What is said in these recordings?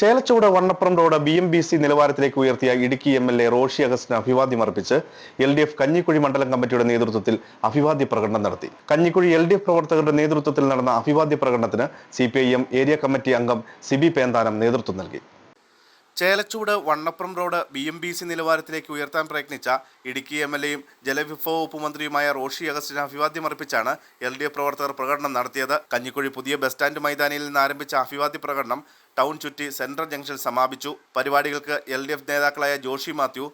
Chelachuvad Vannappuram road B M B C നിലവാരത്തിലേക്ക് ഉയർത്തിയ Idukki M L A Roshi Augustine അഭിവാദ്യം അർപ്പിച്ച് എൽ ഡി എഫ് കഞ്ഞിക്കുഴി മണ്ഡലം കമ്മിറ്റിയുടെ നേതൃത്വത്തിൽ അഭിവാദ്യ പ്രകടനം നടത്തി. കഞ്ഞിക്കുഴി എൽ ഡി എഫ് പ്രവർത്തകരുടെ നേതൃത്വത്തിൽ നടന്ന അഭിവാദ്യ പ്രകടനത്തിന് സി ഏരിയ കമ്മിറ്റി അംഗം സിബി പേന്താനം നേതൃത്വം നൽകി. Chelachuvad Vannappuram road B M B C നിലവാരത്തിലേക്ക് ഉയർത്താൻ പ്രയത്നിച്ച ഇടുക്കി എം എൽ എയും ജലവിഭവ വകുപ്പ് മന്ത്രിയുമായ റോഷി അഗസ്റ്റിന് അഭിവാദ്യം അർപ്പിച്ചാണ് എൽ ഡി എഫ് പ്രവർത്തകർ പ്രകടനം നടത്തിയത്. കഞ്ഞിക്കുഴി പുതിയ ബസ് സ്റ്റാൻഡ് മൈതാനിയിൽ നിന്ന് ആരംഭിച്ച അഭിവാദ്യ പ്രകടനം ടൗൺ ചുറ്റി സെൻട്രൽ ജംഗ്ഷൻ സമാപിച്ചു. പരിപാടികൾക്ക് എൽ ഡി എഫ് നേതാക്കളായ ജോഷി മാത്യു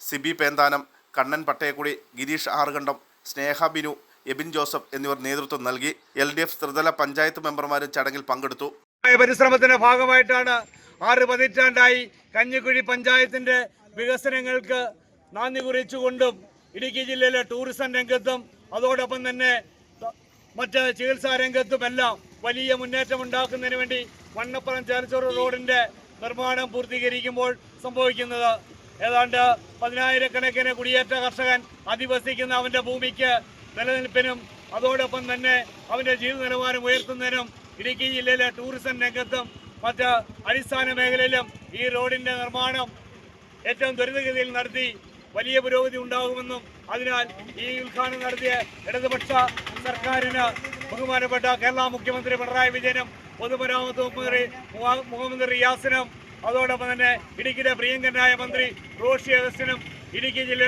സിബി പേന്താനം കണ്ണൻ പട്ടയക്കുടി ഗിരീഷ് ആറുകണ്ടം സ്നേഹ ബിനു എബിൻ ജോസഫ് എന്നിവർ നേതൃത്വം നൽകി. എൽ ഡി എഫ് ത്രിതല പഞ്ചായത്ത് മെമ്പർമാരും ചടങ്ങിൽ പങ്കെടുത്തു. പരിശ്രമത്തിന്റെ ഭാഗമായിട്ടാണ് ആറ് പതിറ്റാണ്ടായി കഞ്ഞിക്കുഴി പഞ്ചായത്തിന്റെ വികസനങ്ങൾക്ക് നന്ദി കുറിച്ചുകൊണ്ടും ഇടുക്കി ജില്ലയിലെ ടൂറിസം രംഗത്തും അതോടൊപ്പം തന്നെ മറ്റ് ചികിത്സാ രംഗത്തുമെല്ലാം വലിയ മുന്നേറ്റം ഉണ്ടാക്കുന്നതിന് വേണ്ടി വണ്ണപ്പുറം ചേർച്ചോറ് റോഡിന്റെ നിർമ്മാണം പൂർത്തീകരിക്കുമ്പോൾ സംഭവിക്കുന്നത്. ഏതാണ്ട് പതിനായിരക്കണക്കിന് കുടിയേറ്റ കർഷകൻ അധിവസിക്കുന്ന അവന്റെ ഭൂമിക്ക് നിലനിൽപ്പിനും അതോടൊപ്പം തന്നെ അവന്റെ ജീവിത നിലവാരം ഉയർത്തുന്നതിനും ഇടുക്കി ജില്ലയിലെ ടൂറിസം രംഗത്തും മറ്റ് അടിസ്ഥാന മേഖലയിലും ഈ റോഡിന്റെ നിർമ്മാണം ഏറ്റവും ദുരിതഗതിയിൽ നടത്തി വലിയ പുരോഗതി ഉണ്ടാകുമെന്നും അതിനാൽ ഈ ഉദ്ഘാടനം നടത്തിയ ഇടതുപക്ഷ സർക്കാരിന് ബഹുമാനപ്പെട്ട കേരള മുഖ്യമന്ത്രി പിണറായി വിജയനും പൊതുമരാമത്ത് മന്ത്രി മുഹമ്മദ് റിയാസിനും അതോടൊപ്പം തന്നെ ഇടുക്കിയുടെ പ്രിയങ്കരനായ മന്ത്രി റോഷി അഗസ്റ്റിനും ഇടുക്കി ജില്ലയുടെ